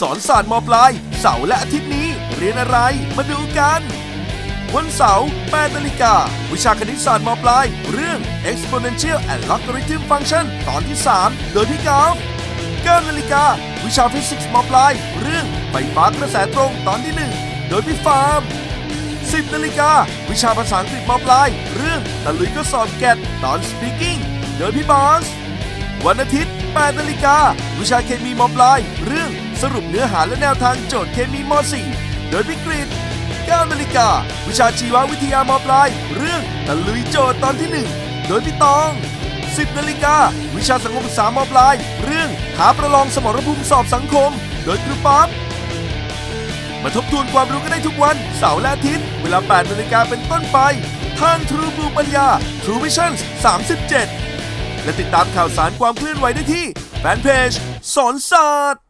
สอนศาสตร์มปลาย เสาร์และอาทิตย์นี้ เรียนอะไรมาดูกัน วันเสาร์8นาฬิกาวิชาคณิตศาสตร์มปลาย เรื่อง exponential and logarithm function ตอนที่ 3 โดยพี่กอล์ฟ9นาฬิกาวิชาฟิสิกส์มปลาย เรื่องไฟฟ้ากระแสตรงตอนที่ 1 โดยพี่ฟาร์ม10นาฬิกาวิชาภาษาอังกฤษมปลาย เรื่องตะลุยก็สอบแกดตอน speaking โดยพี่บอสวันอาทิตย์8นาฬิกาวิชาเคมีมปลาย เรื่อง สรุปเนื้อหาและแนวทางโจทย์เคมีม .4 โดยพี่กริด9นาฬิกา วิชาชีววิทยามปลาย เรื่องตะลุยโจทย์ตอนที่ 1 โดยพี่ตอง 10นาฬิกา วิชาสังคมศึกษามปลาย เรื่องหาประลองสมรภูมิสอบสังคม โดยครูป๊อปมาทบทวนความรู้กันได้ทุกวันเสาร์และอาทิตย์ เวลา 8 นาฬิกาเป็นต้นไป ทาง True Blue ปัญญา TrueVision 37 และติดตามข่าวสารความเคลื่อนไหวได้ที่แฟนเพจสอนศาสตร์